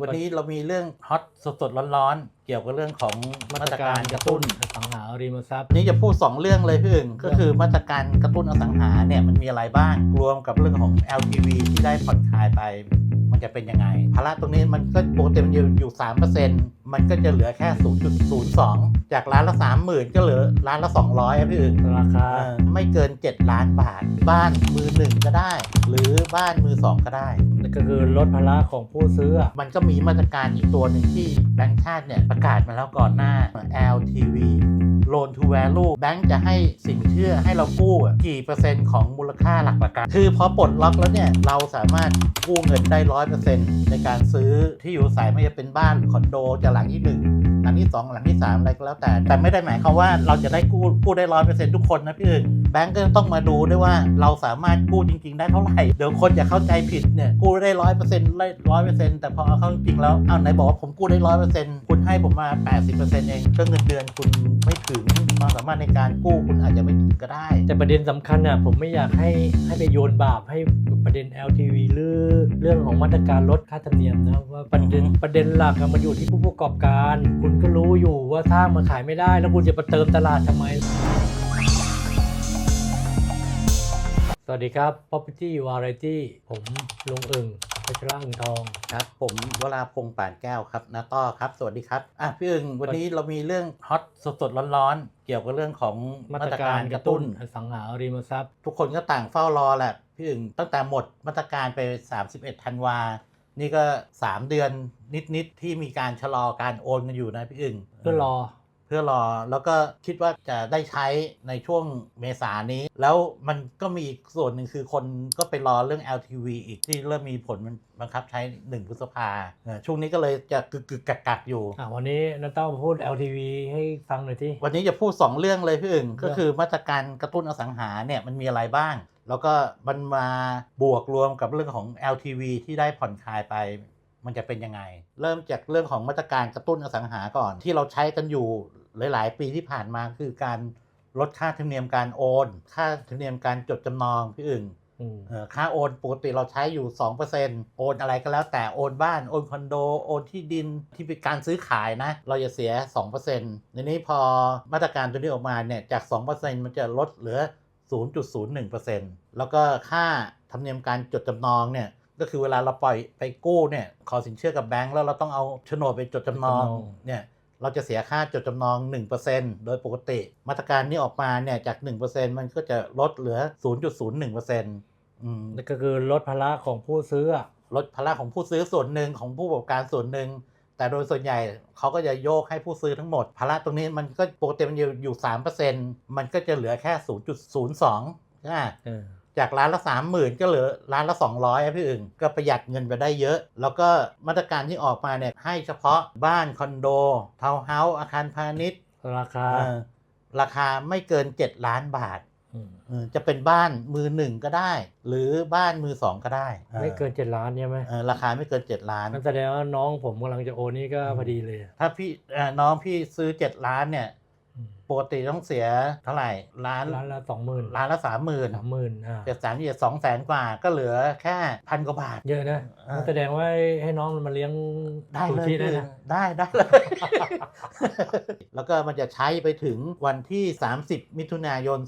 วันนี้เรามีเรื่องฮอตสดๆร้อนๆ เกี่ยวกับเรื่องของมาตรการกระตุ้นอสังหาริมทรัพย์นี่จะพูด 2 เรื่องเลยพี่อึ่งก็คือมาตรการกระตุ้นอสังหาเนี่ยมันมีอะไรบ้างรวมกับเรื่องของ LTV ที่ได้ผ่อนคลายไป มันจะเป็นยังไงภาระตรงนี้มันก็ปกติมันอยู่อยู่3%มันก็จะเหลือแค่ 0.02 จากล้านละ 30,000 ก็เหลือล้านละ 200อะพี่อึ่งราคาเออไม่เกิน 7 ล้านบาท บ้านมือหนึ่งก็ได้ หรือบ้านมือสองก็ได้ก็คือลดภาระของผู้ซื้ออะมันก็มีมาตรการอีกตัวหนึ่งที่แบงก์ชาติเนี่ยประกาศมาแล้วก่อนหน้า LTV Loan to Value แบงก์จะให้สินเชื่อให้เรากู้อะกี่เปอร์เซ็นต์ของมูลค่าหลักประกัน คือพอปลดล็อกแล้วเนี่ยเราสามารถกู้เงินได้ร้อยเปอร์เซ็นต์ในการซื้อที่อยู่อาศัยไม่ว่าจะเป็นบ้านหรือคอนโดจะหลังที่หนึ่ง ที่สองหลังที่สามอะไรก็แล้วแต่ แต่ไม่ได้หมายความว่าเราจะได้กู้กู้ได้ร้อยเปอร์เซ็นต์ทุกคนนะพี่อื่นแบงก์ก็ต้องมาดูด้วยว่าเราสามารถกู้จริง ๆ ได้เท่าไหร่เดี๋ยวคนจะเข้าใจผิดเนี่ยกู้ได้ร้อยเปอร์เซ็นต์ร้อยเปอร์เซ็นต์แต่พอเอาเข้าจริงๆแล้วอ้าวไหนบอกว่าผมกู้ได้ร้อยเปอร์เซ็นต์คุณให้ผมมาแปดสิบเปอร์เซ็นต์เองก็เงินเดือนคุณไม่ถึงความสามารถในการกู้คุณอาจจะไม่ถึงก็ได้ แต่ประเด็นสำคัญอะผมไม่อยากให้ให้ไปโยนบาปให้ประเด็น LTV หรือเรื่องของมาตรการลดค่าธรรมเนียมนะว่าประเด็นอือฮึประเด็นหลักอะมันอยู่ที่ผู้ประกอบการคุณก็รู้อยู่ว่าถ้ามันขายไม่ได้แล้วคุณจะไปเติมตลาดทำไม สวัสดีครับ Property Variety ผมลุงอึ่งพัชระอึ่งทอง ครับ ผมวราพงษ์ป่านแก้วครับนาต้อครับ สวัสดีครับ อะพี่อึ่งวันนี้เรามีเรื่องฮอตสดๆร้อนๆ เกี่ยวกับเรื่องของมามาตตรรกาการรกกระระตุ้ตุ้นนอสังหาริมทรัพย์ ทุกคนก็ต่างเฝ้ารอแหละ พี่อึ่งตั้งแต่หมดมาตรการไป 31ธันวา นี่ก็ 3 เดือนนิด ๆ ที่มีการชะลอการโอนกันอยู่นะพี่อึ่งเพื่อรอ เพื่อรอแล้วก็คิดว่าจะได้ใช้ในช่วงเมษานี้ แล้วมันก็มีอีกส่วนหนึ่งคือคนก็ไปรอเรื่อง LTV อีกที่เริ่มมีผลมันบังคับใช้1พฤษภาเออช่วงนี้ก็เลยจะกึกกึกกักกักๆอยู่ อะวันนี้น้าเต้ามาพูด LTV ให้ฟังหน่อยที่วันนี้จะพูด 2 เรื่องเลยพี่อึ่งก็คือมาตรการกระตุ้นอสังหาเนี่ยมันมีอะไรบ้าง แล้วก็มันมาบวกรวมกับเรื่องของ LTV ที่ได้ผ่อนคลายไปมันจะเป็นยังไง เริ่มจากเรื่องของมาตรการกระตุ้นอสังหาก่อนที่เราใช้กันอยู่หลาย ๆ ปีที่ผ่านมาคือการลดค่าธรรมเนียมการโอน ค่าธรรมเนียมการจดจำนองพี่อึ่งอืมเอ่อค่าโอนปกติเราใช้อยู่ 2%โอนอะไรก็แล้วแต่โอนบ้านโอนคอนโดโอนที่ดินที่เป็นการซื้อขายนะ เราจะเสีย 2%ในนี้พอมาตรการตัวนี้ออกมาเนี่ยจาก 2%มันจะลดเหลือ 0.01%แล้วก็ค่าธรรมเนียมการจดจำนองเนี่ยก็คือเวลาเราปล่อยไปกู้เนี่ยขอสินเชื่อกับแบงก์แล้วเราต้องเอาโฉนดไปจดจำนองจดจำนองเนี่ยเราจะเสียค่าจดจำนอง 1%โดยปกติ มาตรการนี้ออกมาเนี่ยจาก 1%มันก็จะลดเหลือ 0.01%อืมนั่นก็คือลดภาระของผู้ซื้ออะลดภาระของผู้ซื้อส่วนหนึ่งของผู้ประกอบการส่วนหนึ่ง แต่โดยส่วนใหญ่เขาก็จะโยกให้ผู้ซื้อทั้งหมด ภาระตรงนี้มันก็ปกติมันอยู่อยู่3%มันก็จะเหลือแค่0.02ใช่ไหมเออจากร้านละ30,000ก็เหลือร้านละ200อะพี่อึ่งก็ประหยัดเงินไปได้เยอะ แล้วก็มาตรการที่ออกมาเนี่ยให้เฉพาะบ้านคอนโดทาวน์เฮาส์อาคารพาณิชย์ราคาเอ่อราคาไม่เกิน 7 ล้านบาทมเออ จะเป็นบ้านมือหนึ่งก็ได้ หรือบ้านมือสองก็ได้ไม่เกินเจ็ดล้านใช่ไหมเออราคาไม่เกิน7ล้านนั่นแสดงว่าน้องผมกำลังจะโอนนี่ก็พอดีเลย ถ้าพี่เอ่อน้องพี่ซื้อ7ล้านเนี่ยอืม ปกติต้องเสียเท่าไหร่ล้านล้านละสองหมื่นล้านละสามหมื่นสามหมื่นอ่าเจ็ดสามเจ็ดสองแสนกว่าก็เหลือแค่พันกว่าบาท เยอะนะอ่านั่นแสดงว่าให้น้องมันมาเลี้ยงได้ซูเลยชิได้นะได้ได้เลย แล้วก็มันจะใช้ไปถึงวันที่ 30 มิถุนายน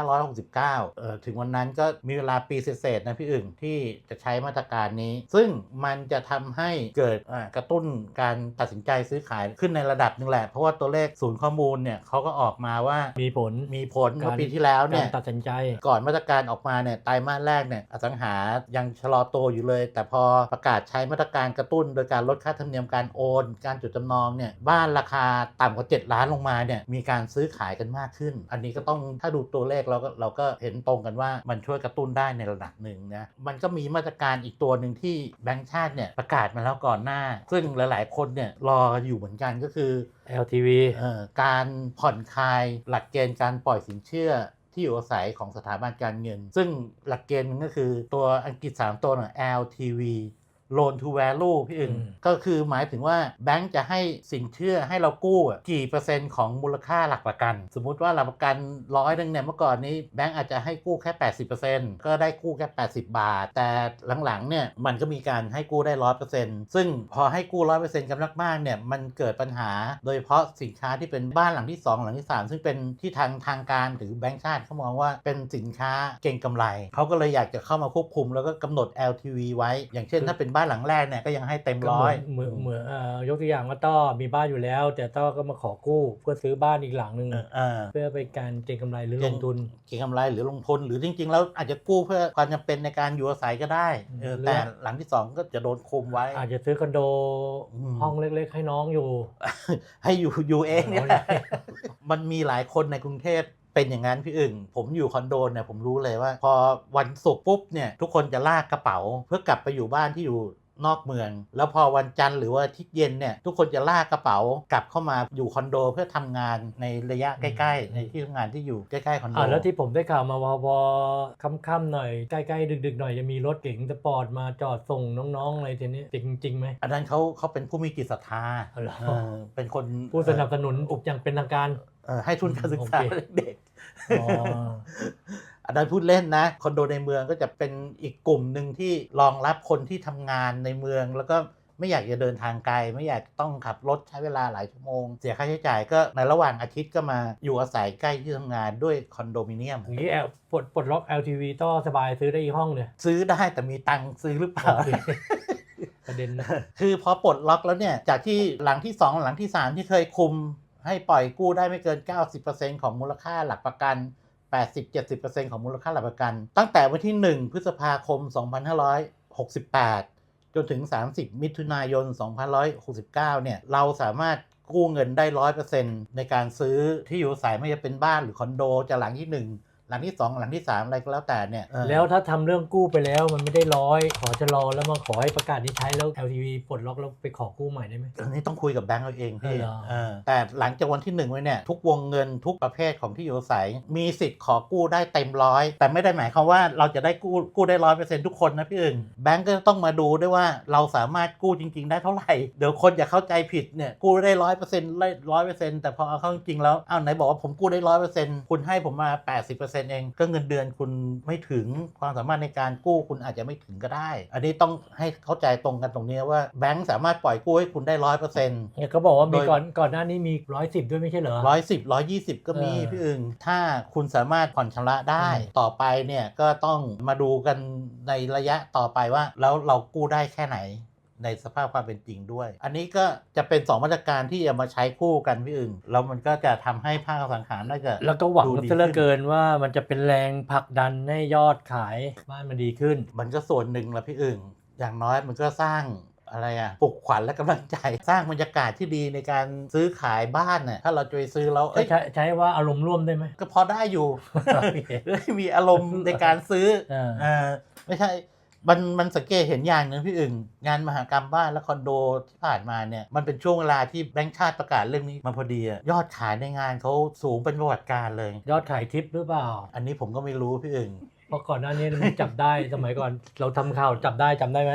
2569เอ่อถึงวันนั้นก็มีเวลาปีเศษๆนะพี่อึ่งที่จะใช้มาตรการนี้ ซึ่งมันจะทำให้เกิดอ่ากระตุ้นการตัดสินใจซื้อขายขึ้นในระดับหนึ่งแหละ เพราะว่าตัวเลขศูนย์ข้อมูลเนี่ยเขาก็ออกมาว่ามีผลมีผลเมื่อปีที่แล้วกาเนี่รยตัดสินใจ ก่อนมาตรการออกมาเนี่ยไตรมาสแรกเนี่ยอสังหายังชะลอตัวอยู่เลย แต่พอประกาศใช้มาตรการกระตุ้น โดยการลดค่าธรรมเนียมการโอน การจดจำนองเนี่ยบ้านราคาต่ำกว่า 7 ล้านลงมาเนี่ยมีการซื้อขายกันมากขึ้น อันนี้ก็ต้องถ้าดูตัวเลขเราก็เราก็เห็นตรงกันว่ามันช่วยกระตุ้นได้ในระดับหนึ่งนะมันก็มีมาตรการอีกตัวหนึ่งที่แบงก์ชาติเนี่ยประกาศมาแล้วก่อนหน้า ซึ่งหลาย ๆ คนเนี่ยรอกันอยู่เหมือนกันก็คือ LTV เอ่อการผ่อนคลายหลักเกณฑ์การปล่อยสินเชื่อที่อยู่อาศัยของสถาบันการเงิน ซึ่งหลักเกณฑ์มันก็คือตัวอังกฤษ 3 ตัวน่ะ LTV loan to value พี่อึ่งอืมก็คือหมายถึงว่าแบงก์จะให้สินเชื่อให้เรากู้อะกี่เปอร์เซ็นต์ของมูลค่าหลักประกัน สมมุติว่าหลักประกันร้อยหนึงเนี่ยเมื่อก่อนนี้แบงก์อาจจะให้กู้แค่ 80%ก็ได้กู้แค่ 80 บาท แต่หลังๆเนี่ยมันก็มีการให้กู้ได้100%ซึ่งพอให้กู้100%กันมากๆเนี่ยมันเกิดปัญหา โดยเฉพาะสินค้าที่เป็นบ้านหลังที่ 2 หลังที่ 3 ซึ่งเป็นที่ทางทางการหรือแบงก์ชาติเขามองว่าเป็นสินค้าเก่งกำไรเขาก็เลยอยากจะเข้ามาควบคุมแล้วก็กำหนด LTV ไว้ อย่างเช่นถ้าเป็นบ้านหลังแรกเนี่ยก็ยังให้เต็มก็ร้เหมืออยนเหมือนเหมือนเอ่อยกตัวอย่างว่าต้อมีบ้านอยู่แล้ว แต่ต้อก็มาขอกู้เพื่อซื้อบ้านอีกหลังหนึ่งเออเออเพื่อเป็นการเก็งกำไรหรือเก็ลงงทุนเก็งกำไรหรือลงทุนหรือจริง ๆ แล้วอาจจะกู้เพื่อความจำเป็นในการอยู่อาศัยก็ได้เออหรือแต่ว่าหลังที่2ก็จะโดนคุมไว้ อาจจะซื้อคอนโดอืมห้องเล็กๆ ให้น้องอยู่ ให้อยู่อยู่เองเนี่ยเอาแหเลละยมันมีหลายคนในกรุงเทพ เป็นอย่างนั้นพี่อึ่งผมอยู่คอนโดเนี่ยผมรู้เลยว่า พอวันศุกร์ปุ๊บเนี่ยทุกคนจะลากกระเป๋า เพื่อกลับไปอยู่บ้านที่อยู่นอกเมือง แล้วพอวันจันทร์หรือว่าอาทิตย์เย็นเนี่ยทุกคนจะลากกระเป๋ากลับเข้ามาอยู่คอนโดเพื่อทำงานในระยะใกล้ ๆ ในที่ทำงานที่อยู่ใกล้ๆคอนโดอ่าแล้วที่ผมได้ข่าวมาพอพอค่ำๆหน่อยใกล้ๆดึก ๆ หน่อยจะมีรถเก๋งสปอร์ตมาจอดส่งน้องๆอะไรทีนี้จริงจริงไหมอันนั้นเขาเขาเป็นผู้มีจิตศรัทธาเอาเหรอเออเป็นคนผู้สนับสนุนอย่างเป็นทางการเอ่อให้ทุนการศึกษาโอเคเด็ก อันนั้นพูดเล่นนะคอนโดในเมืองก็จะเป็นอีกกลุ่มหนึ่งที่รองรับคนที่ทำงานในเมือง แล้วก็ไม่อยากจะเดินทางไกล ไม่อยากต้องขับรถใช้เวลาหลายชั่วโมง เสียค่าใช้จ่ายก็ในระหว่างอาทิตย์ก็มาอยู่อาศัยใกล้ที่ทำงานด้วยคอนโดมิเนียมอย่างนี้แอลปลดปลดล็อก LTV ต้อสบายซื้อได้อีกห้องเลยซื้อได้แต่มีตังค์ซื้อหรือเปล่าประเด็นนะคือพอปลดล็อกแล้วเนี่ยจากที่หลังที่ 2 หลังที่ 3 ที่เคยคุม ให้ปล่อยกู้ได้ไม่เกิน 90%ของมูลค่าหลักประกัน 80-70%ของมูลค่าหลักประกัน ตั้งแต่วันที่ 1 พฤษภาคม 2568 จนถึง 30 มิถุนายน 2569 เนี่ย เราสามารถกู้เงินได้ 100%ในการซื้อที่อยู่อาศัยไม่ว่าจะเป็นบ้านหรือคอนโดจะหลังที่ 1 หลังที่2หลังที่3อะไรก็แล้วแต่เนี่ยเออแล้วถ้าทำเรื่องกู้ไปแล้วมันไม่ได้ร้อย ขอจะรอแล้วมาขอให้ประกาศนี้ใช้แล้ว LTV ปลดล็อกแล้วไปขอกู้ใหม่ได้ไหม อันนี้ต้องคุยกับแบงก์เราเองพี่เหรอเออแต่หลังจากวันที่หนึ่งไว้เนี่ยทุกวงเงินทุกประเภทของที่อยู่อาศัย มีสิทธิ์ขอกู้ได้เต็มร้อยแต่ไม่ได้หมายความว่าเราจะได้กู้กู้ได้ร้อยเปอร์เซ็นต์ทุกคนนะพี่อึ่งแบงก์ก็ต้องมาดูด้วยว่าเราสามารถกู้จริง ๆ ได้เท่าไหร่เดี๋ยวคนอย่าเข้าใจผิดเนี่ยกู้ได้ร้อยเปอร์เซ็นต์ร้อยเปอร์เซ็นต์แต่พอเอาเข้าจริงๆแล้วอ้าวไหนบอกว่าผมกู้ได้ร้อยเปอร์เซ็นต์คุณให้ผมมาแปดสิบเปอร์เซ็นต์เองก็เงินเดือนคุณไม่ถึงความสามารถในการกู้คุณอาจจะไม่ถึงก็ได้ อันนี้ต้องให้เข้าใจตรงกันตรงนี้ว่าแบงก์สามารถปล่อยกู้ให้คุณได้ร้อยเปอร์เซ็นต์เนี่ยเขาบอกว่ามีโดยก่อนก่อนหน้านี้มีร้อยสิบด้วยไม่ใช่เหรอร้อยสิบร้อยยี่สิบก็มีเออพี่อึงถ้าคุณสามารถผ่อนชำระได้อืมต่อไปเนี่ยก็ต้องมาดูกันในระยะต่อไปว่า แล้วเรากู้ได้แค่ไหน ในสภาพความเป็นจริงด้วย อันนี้ก็จะเป็น 2 มาตรการที่จะมาใช้คู่กันพี่อึงแล้วมันก็จะทำให้ภาคอสังหารน่าจะแล้วก็หวังดูดีซะเหลือขึ้นเกินว่ามันจะเป็นแรงผลักดันให้ยอดขายบ้านมันดีขึ้น มันก็ส่วนหนึ่งละพี่อึงอย่างน้อยมันก็สร้างอะไรอะปลุกขวัญและกำลังใจ สร้างบรรยากาศที่ดีในการซื้อขายบ้านเนี่ยถ้าเราจะไปซื้อแล้วเอ้ยใช้ใช้ว่าอารมณ์ร่วมได้ไหมก็พอได้อยู่มีอารมณ์ในการซื้ออ่าเออไม่ใช่ มันมันสังเกตเห็นอย่างหนึ่งพี่อึ่งงานมหากรรมบ้านและคอนโดที่ผ่านมาเนี่ยมันเป็นช่วงเวลาที่แบงค์ชาติประกาศเรื่องนี้มาพอดีอะยอดขายในงานเขาสูงเป็นประวัติการณ์เลย ยอดขายทิปหรือเปล่า อันนี้ผมก็ไม่รู้พี่อึ่ง เพราะก่อนหน้านี้มันจับได้สมัยก่อนเราทำข่าวจับได้จำได้ไหม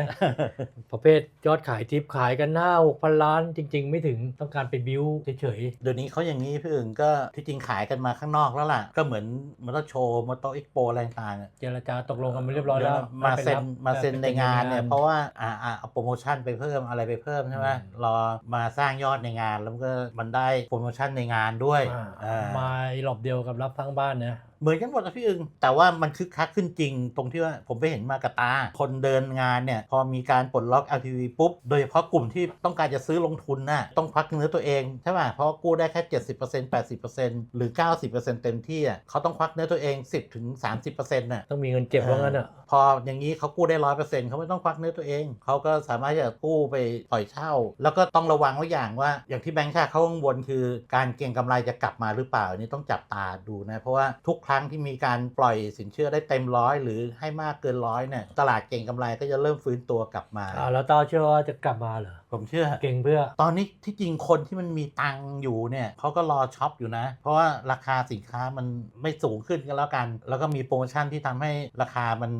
ประเภทยอดขายทิปขายกันหน้าหกพันล้านจริง ๆ ไม่ถึงต้องการไปบิ้วเฉยเดี๋ยวนี้เขาอย่างนี้พี่อึ่งก็ที่จริงขายกันมาข้างนอกแล้วล่ะ ก็เหมือนมอเตอร์โชว์มอเตอร์เอ็กโปอะไรต่างๆอะๆเจรจาตกลงกันไปเรียบร้อยแล้วมาเซ็นไปรับมาเซ็นในงานเนี่ยไปเพราะว่าอ่าอ่าเอาโปรโมชั่นไปเพิ่มอะไรไปเพิ่มใช่ไหมอืมรอมาสร้างยอดในงานแล้วมันก็มันได้โปรโมชั่นในงานด้วยอ่าอ่ามาอีหลอบเดียวกับรับทั้งบ้านนะเหมือนกันหมดนะพี่อึงแต่ว่ามันคึกคักขึ้นจริง ตรงที่ว่าผมไปเห็นมากระตา คนเดินงานเนี่ยพอมีการปลดล็อก LTV ปุ๊บ โดยเฉพาะกลุ่มที่ต้องการจะซื้อลงทุนน่ะต้องพักเนื้อตัวเองใช่ป่ะเพราะว่ากู้ได้แค่ 70% 80%หรือ 90%เต็มที่อะเขาต้องควักเนื้อตัวเอง 10ถึง30%น่ะต้องมีเงินเก็บว่างั้นอะพออย่างนี้เขากู้ได้ร้อยเปอร์เซ็นต์เขาไม่ต้องควักเนื้อตัวเอง เขาก็สามารถจะกู้ไปปล่อยเช่า แล้วก็ต้องระวังไว้อย่างว่า อย่างที่แบงค์ชาติเขากังวลคือการเก็งกำไรจะกลับมาหรือเปล่าอันนี้ต้องจับตาดูนะ เพราะว่าทุกครั้งที่มีการปล่อยสินเชื่อได้เต็มร้อยหรือให้มากเกินร้อยเนี่ยตลาดเก็งกำไรก็จะเริ่มฟื้นตัวกลับมาอ่าแล้วต้อเชื่อว่าจะกลับมาเหรอผมเชื่อ เก่งเพื่อ ตอนนี้ที่จริงคนที่มันมีตังค์อยู่เนี่ยเขาก็รอช็อปอยู่นะ เพราะว่าราคาสินค้ามันไม่สูงขึ้นกันแล้วกัน แล้วก็มีโปรโมชั่นที่ทำให้ราคามัน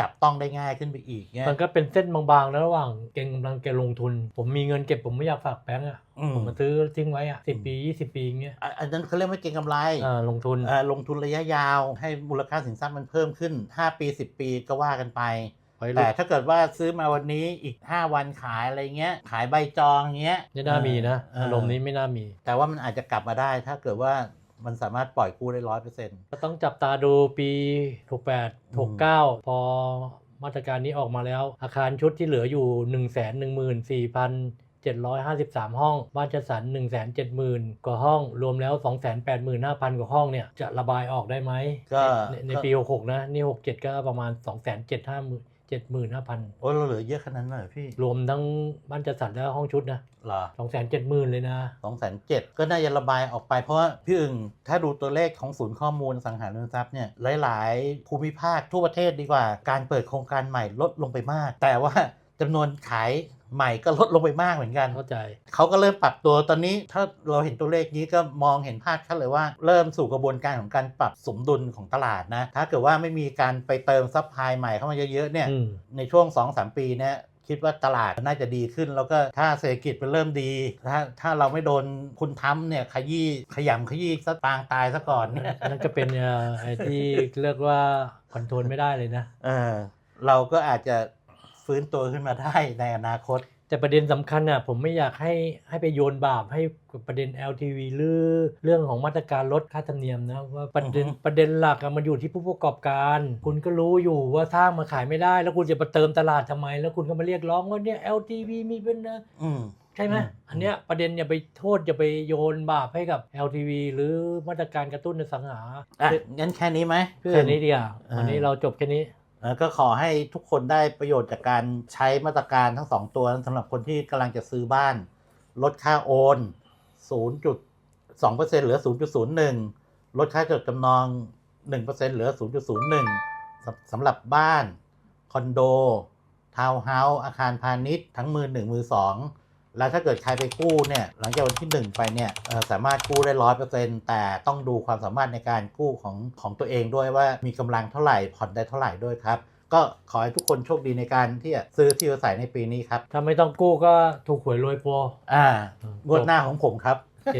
จับต้องได้ง่ายขึ้นไปอีกเนี่ยมันก็เป็นเส้นบางๆนะระหว่างเก่งกำลังแกลงทุน ผมมีเงินเก็บผมไม่อยากฝากแบงก์อะอืมผมมาซื้อทิ้งไว้อะสิปียี่สิบปีอย่างเงี้ยอะอันนั้นเขาเรียกว่าเก็งกำไรอ่าลงทุนเอ่อลงทุนระยะยาวให้มูลค่าสินทรัพย์มันเพิ่มขึ้น 5 ปี 10 ปีก็ว่ากันไปไว้แต่รุ่นถ้าเกิดว่าซื้อมาวันนี้อีก 5 วันขายอะไรเงี้ย ขายใบจองเงี้ยไม่น่ามีนะเอารมณ์นี้ไม่น่ามี แต่ว่ามันอาจจะกลับมาได้ ถ้าเกิดว่า มันสามารถปล่อยกู้ได้ร้อยเปอร์เซ็นต์ก็ต้องจับตาดูปี68 69 พอมาตรการนี้ออกมาแล้ว อาคารชุดที่เหลืออยู่ 1 1 4 753 ห้อง บ้านจัดสรร1 7 0 0 0 0 กว่าห้อง รวมแล้ว 285,000 กว่าห้องเนี่ย จะระบายออกได้ไหมก็ในในปี 66 นะ นี่ 67 ก็ประมาณ 2 7 5 0 0 0 75,000โอ้เราเหลือเยอะขนาดนั้นเลยเหรอพี่ รวมทั้งบ้านจัดสรรและห้องชุดนะเหรอ270,000เลยนะสองแสนเจ็ดก็น่าจะระบายออกไปเพราะว่าพี่อึ่งถ้าดูตัวเลขของศูนย์ข้อมูลอสังหาริมทรัพย์เนี่ยหลาย ๆ ภูมิภาคทั่วประเทศดีกว่า การเปิดโครงการใหม่ลดลงไปมาก แต่ว่าจำนวนขาย ใหม่ก็ลดลงไปมากเหมือนกันเข้าใจเขาก็เริ่มปรับตัวตอนนี้ถ้าเราเห็นตัวเลขนี้ก็มองเห็นภาพชัดเลยว่าเริ่มสู่กระบวนการของการปรับสมดุลของตลาดนะ ถ้าเกิดว่าไม่มีการไปเติมซัพพลายใหม่เข้ามาเยอะๆเนี่ยอืมในช่วง 2-3 ปีเนี่ยคิดว่าตลาดน่าจะดีขึ้น แล้วก็ถ้าเศรษฐกิจมันเริ่มดี ถ้าถ้าเราไม่โดนคุณทำเนี่ยขยี้ขยำขยี้ซะปางตายซะก่อนเนี่ยนั่นก็เป็นเอ่อไอ้ที่เรียกว่าคอนโทรลไม่ได้เลยนะเออเราก็อาจจะ ฟื้นตัวขึ้นมาได้ในอนาคต แต่ประเด็นสำคัญอะผมไม่อยากให้ให้ไปโยนบาปให้กับประเด็น LTV หรือเรื่องของมาตรการลดค่าธรรมเนียมนะว่าประเด็นอือฮึประเด็นหลักอะมันอยู่ที่ผู้ประกอบการ คุณก็รู้อยู่ว่าสร้างมาขายไม่ได้ แล้วคุณจะมาเติมตลาดทำไม แล้วคุณก็มาเรียกร้องว่าเนี่ย LTV มีเป็นนะอืมใช่ไหมอืมอันเนี้ยประเด็นอย่าไปโทษอย่าไปโยนบาปให้กับ LTV หรือมาตรการกระตุ้นในสังหาอะงั้นแค่นี้ไหมพี่แค่นี้ดีอะอ่าวันนี้เราจบแค่นี้เอ่อ ก็ขอให้ทุกคนได้ประโยชน์จากการใช้มาตรการทั้งสองตัวสำหรับคนที่กำลังจะซื้อบ้าน ลดค่าโอน 0.2%เหลือ 0.01 ลดค่าจดจำนอง 1%เหลือ 0.01สำหรับบ้าน คอนโด ทาวน์เฮาส์อาคารพาณิชย์ทั้งมือหนึ่งมือสอง แล้วถ้าเกิดใครไปกู้เนี่ยหลังจากวันที่ 1 ไปเนี่ยเอ่อสามารถกู้ได้ร้อยเปอร์เซ็นต์แต่ต้องดูความสามารถในการกู้ของของตัวเองด้วยว่ามีกำลังเท่าไหร่ผ่อนได้เท่าไหร่ด้วยครับก็ขอให้ทุกคนโชคดีในการที่จะซื้อที่อยู่อาศัยในปีนี้ครับ ถ้าไม่ต้องกู้ก็ถูกหวยรวยโปรอ่าอืมงวดหน้าของผมครับโอเค